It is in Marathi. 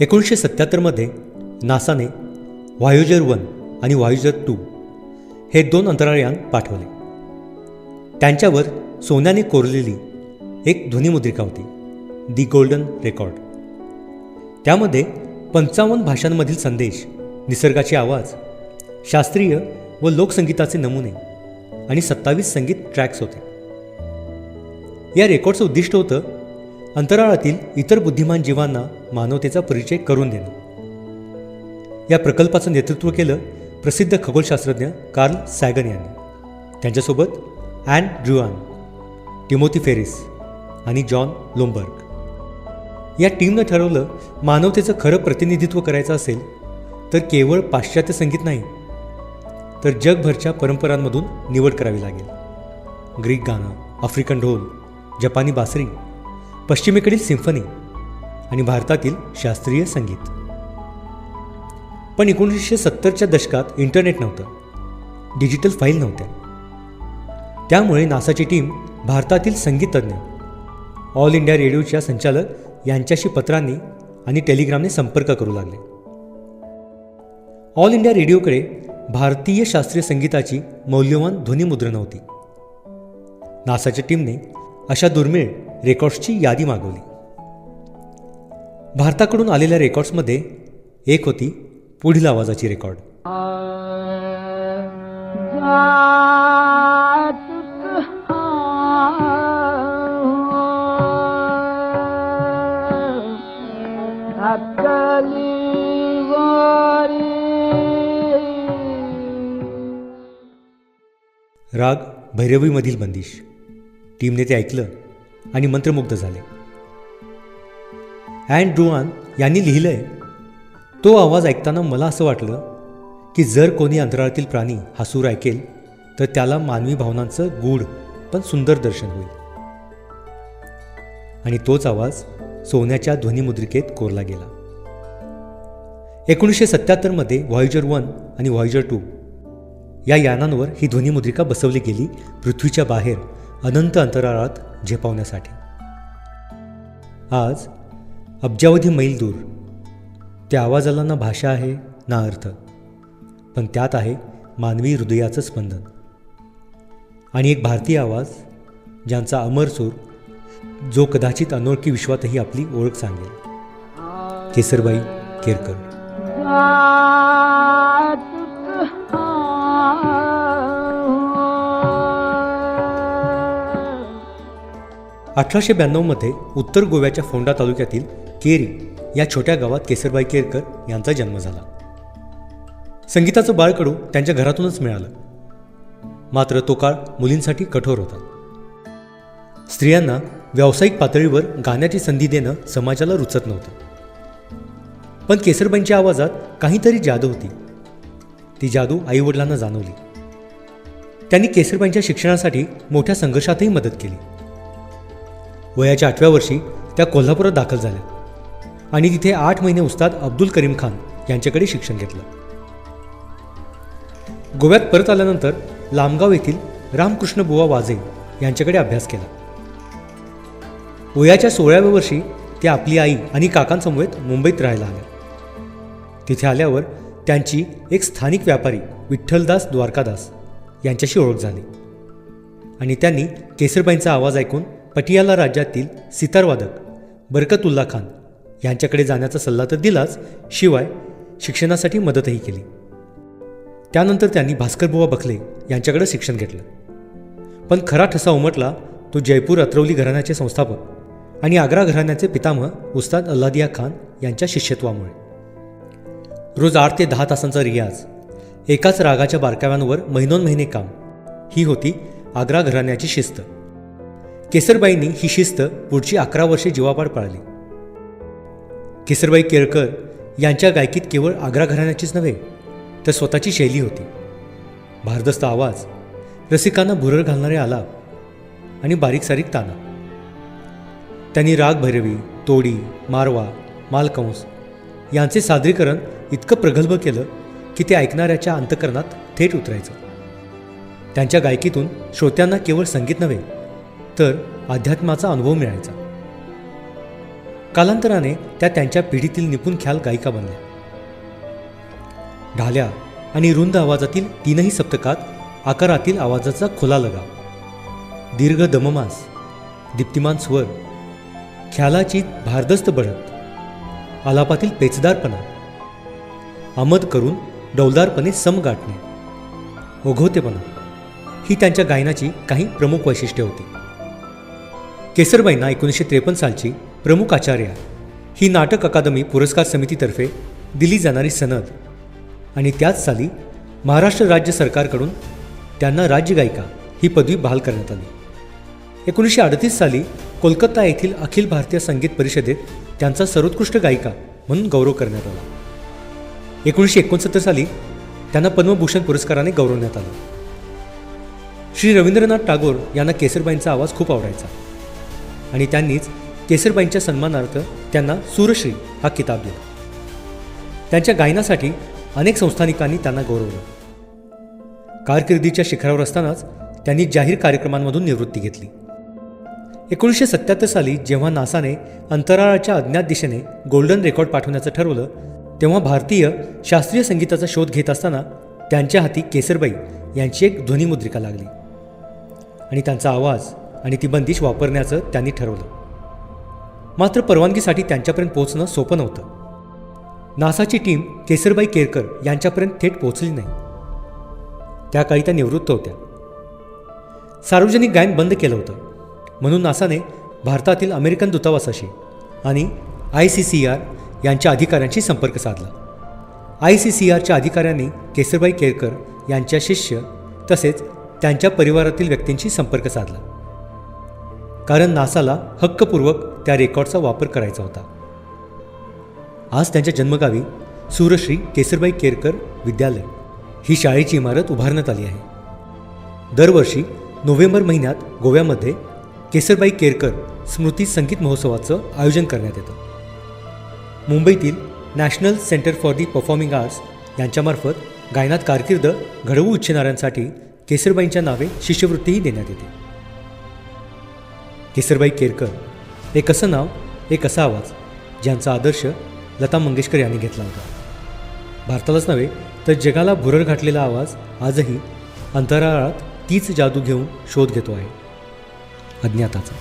एकोणीसशे सत्त्याहत्तरमध्ये नासाने वायुजर वन आणि वायुजर टू हे दोन अंतराळयान पाठवले. त्यांच्यावर सोन्याने कोरलेली एक ध्वनिमुद्रिका होती दी गोल्डन रेकॉर्ड. त्यामध्ये पंचावन्न भाषांमधील संदेश निसर्गाचे आवाज शास्त्रीय व लोकसंगीताचे नमुने आणि सत्तावीस संगीत ट्रॅक्स होते. या रेकॉर्डचं उद्दिष्ट होतं अंतराळातील इतर बुद्धिमान जीवांना मानवतेचा परिचय करून देणं. या प्रकल्पाचं नेतृत्व केलं प्रसिद्ध खगोलशास्त्रज्ञ कार्ल सॅगन यांनी. त्यांच्यासोबत ॲन ड्रुआन टिमोथी फेरिस आणि जॉन लोमबर्ग. या टीमनं ठरवलं मानवतेचं खरं प्रतिनिधित्व करायचं असेल तर केवळ पाश्चात्य संगीत नाही तर जगभरच्या परंपरांमधून निवड करावी लागेल. ग्रीक गाणं आफ्रिकन ढोल जपानी बासरी पश्चिमेकडील सिम्फनी आणि भारतातील शास्त्रीय संगीत. पण एकोणीसशे सत्तरच्या दशकात इंटरनेट नव्हतं. डिजिटल फाईल नव्हत्या. त्यामुळे नासाची टीम भारतातील संगीतज्ञ ऑल इंडिया रेडिओच्या संचालक यांच्याशी पत्रांनी आणि टेलिग्रामने संपर्क करू लागले. ऑल इंडिया रेडिओकडे भारतीय शास्त्रीय संगीताची मौल्यवान ध्वनिमुद्रणं होती नासाच्या टीमने अशा दुर्मिळ रेकॉर्ड्सची यादी मागवली. भारताकडून आलेल्या रेकॉर्ड्समध्ये एक होती पुढील आवाजाची रेकॉर्ड. राग भैरवीमधील बंदिश. टीमने ते ऐकलं आणि मंत्रमुग्ध झाले. अँड ड्रुआन यांनी लिहिलंय. तो आवाज ऐकताना मला असं वाटलं की जर कोणी अंतराळातील प्राणी हा सूर ऐकेल तर त्याला मानवी भावनांचं गूढ पण सुंदर दर्शन होईल. आणि तोच आवाज सोन्याच्या ध्वनिमुद्रिकेत कोरला गेला. एकोणीसशे सत्त्याहत्तरमध्ये व्हॉयजर वन आणि व्हॉयजर टू या यानांवर ही ध्वनिमुद्रिका बसवली गेली पृथ्वीच्या बाहेर अनंत अंतराळात झेपावण्यासाठी. आज अब्जावधी मैल दूर. त्या आवाजाला ना भाषा आहे ना अर्थ. पण त्यात आहे मानवी हृदयाचं स्पंदन. आणि एक भारतीय आवाज ज्यांचा अमर सूर जो कदाचित अनोळखी विश्वातही आपली ओळख सांगेल. केसरबाई केरकर. अठराशे ब्याण्णवमध्ये उत्तर गोव्याच्या फोंडा तालुक्यातील केरी या छोट्या गावात केसरबाई केरकर यांचा जन्म झाला. संगीताचं बाळकडू त्यांच्या घरातूनच मिळालं. मात्र तो काळ मुलींसाठी कठोर होता. स्त्रियांना व्यावसायिक पातळीवर गाण्याची संधी देणं समाजाला रुचत नव्हतं. पण केसरबाईंच्या आवाजात काहीतरी जादू होती. ती जादू आईवडिलांना जाणवली. त्यांनी केसरबाईंच्या शिक्षणासाठी मोठ्या संघर्षातही मदत केली. वयाच्या आठव्या वर्षी त्या कोल्हापुरात दाखल झाल्या. आणि तिथे आठ महिने उस्ताद अब्दुल करीम खान यांच्याकडे शिक्षण घेतलं. गोव्यात परत आल्यानंतर लामगाव येथील रामकृष्ण बुवा वाजे यांच्याकडे अभ्यास केला. वयाच्या सोळाव्या वर्षी त्या आपली आई आणि काकांसमवेत मुंबईत राहायला आल्या तिथे आल्यावर त्यांची एक स्थानिक व्यापारी विठ्ठलदास द्वारकादास यांच्याशी ओळख झाली. आणि त्यांनी केसरबाईंचा आवाज ऐकून पटियाला राज्यातील सितारवादक बरकतुल्ला खान यांच्याकडे जाण्याचा सल्ला तर दिलाच शिवाय शिक्षणासाठी मदतही केली. त्यानंतर त्यांनी भास्करबुवा बखले यांच्याकडे शिक्षण घेतलं. पण खरा ठसा उमटला तो जयपूर अत्रवली घराण्याचे संस्थापक आणि आग्रा घराण्याचे पितामह उस्ताद अल्लादिया खान यांच्या शिष्यत्वामुळे. रोज आठ ते दहा तासांचा रियाज एकाच रागाच्या बारकाव्यांवर महिनोन महिने काम ही होती आग्रा घराण्याची शिस्त. केसरबाईंनी ही शिस्त पुढची अकरा वर्षे जीवापाड पाळली. केसरबाई केळकर यांच्या गायकीत केवळ आग्रा घराण्याचीच नव्हे तर स्वतःची शैली होती. भारदस्त आवाज रसिकांना भुरळ घालणारे आलाप आणि बारीक सारीक ताना. त्यांनी राग भैरवी तोडी मारवा मालकंस यांचे सादरीकरण इतकं प्रगल्भ केलं की ते ऐकणाऱ्याच्या अंतकरणात थेट उतरायचं. त्यांच्या गायकीतून श्रोत्यांना केवळ संगीत नव्हे तर अध्यात्माचा अनुभव मिळायचा. कालांतराने त्या त्यांच्या पिढीतील निपुण ख्याल गायिका बनल्या. ढाल्या आणि रुंद आवाजातील तीनही सप्तकात आकारातील आवाजाचा खुला लगा दीर्घ दममास दीप्तिमान स्वर ख्यालाची भारदस्त बढत आलापातील पेचदारपणा आमद करून डौलदारपणे सम गाठणे ओघवतेपणा ही त्यांच्या गायनाची काही प्रमुख वैशिष्ट्ये होती. केसरबाईंना एकोणीसशे त्रेपन्न सालची प्रमुख आचार्य ही नाटक अकादमी पुरस्कार समितीतर्फे दिली जाणारी सनद. आणि त्याच साली महाराष्ट्र राज्य सरकारकडून त्यांना राज्य गायिका ही पदवी बहाल करण्यात आली. एकोणीसशे अडतीस साली कोलकाता येथील अखिल भारतीय संगीत परिषदेत त्यांचा सर्वोत्कृष्ट गायिका म्हणून गौरव करण्यात आला. एकोणीसशे एकोणसत्तर साली त्यांना पद्मभूषण पुरस्काराने गौरवण्यात आलं. श्री रवींद्रनाथ टागोर यांना केसरबाईंचा आवाज खूप आवडायचा. आणि त्यांनीच केसरबाईंच्या सन्मानार्थ त्यांना सूरश्री हा किताब दिला. त्यांच्या गायनासाठी अनेक संस्थानिकांनी त्यांना गौरवलं. कारकिर्दीच्या शिखरावर असतानाच त्यांनी जाहीर कार्यक्रमांमधून निवृत्ती घेतली. एकोणीसशे सत्याहत्तर साली जेव्हा नासाने अंतराळाच्या अज्ञात दिशेने गोल्डन रेकॉर्ड पाठवण्याचं ठरवलं तेव्हा भारतीय शास्त्रीय संगीताचा शोध घेत असताना त्यांच्या हाती केसरबाई यांची एक ध्वनिमुद्रिका लागली. आणि त्यांचा आवाज आणि ती बंदिश वापरण्याचं त्यांनी ठरवलं. मात्र परवानगीसाठी त्यांच्यापर्यंत पोहोचणं सोपं नव्हतं. नासाची टीम केसरबाई केरकर यांच्यापर्यंत थेट पोहोचली नाही. त्या काळी त्या निवृत्त होत्या. सार्वजनिक गायन बंद केलं होतं. म्हणून नासाने भारतातील अमेरिकन दूतावासाशी आणि आय सी सी आर यांच्या अधिकाऱ्यांशी संपर्क साधला. आय सी सी आरच्या अधिकाऱ्यांनी केसरबाई केरकर यांच्या शिष्य तसेच त्यांच्या परिवारातील व्यक्तींशी संपर्क साधला. कारण नासाला हक्कपूर्वक त्या रेकॉर्डचा वापर करायचा होता. आज त्यांच्या जन्मगावी सूरश्री केसरबाई केरकर विद्यालय ही शाळेची इमारत उभारण्यात आली आहे. दरवर्षी नोव्हेंबर महिन्यात गोव्यामध्ये केसरबाई केरकर स्मृती संगीत महोत्सवाचं आयोजन करण्यात येतं. मुंबईतील national centre for the performing arts यांच्यामार्फत गायनात कारकीर्द घडवू इच्छिणाऱ्यांसाठी केसरबाईंच्या नावे शिष्यवृत्तीही देण्यात येते. केसरबाई केरकर. एक असं नाव? एक असा आवाज? ज्यांचा आदर्श लता मंगेशकर यांनी घेतला होता. भारतालाच नव्हे तर जगाला भुरळ घातलेला आवाज आजही अंतराळात तीच जादू घेऊन शोध घेतो आहे. अज्ञाताचा.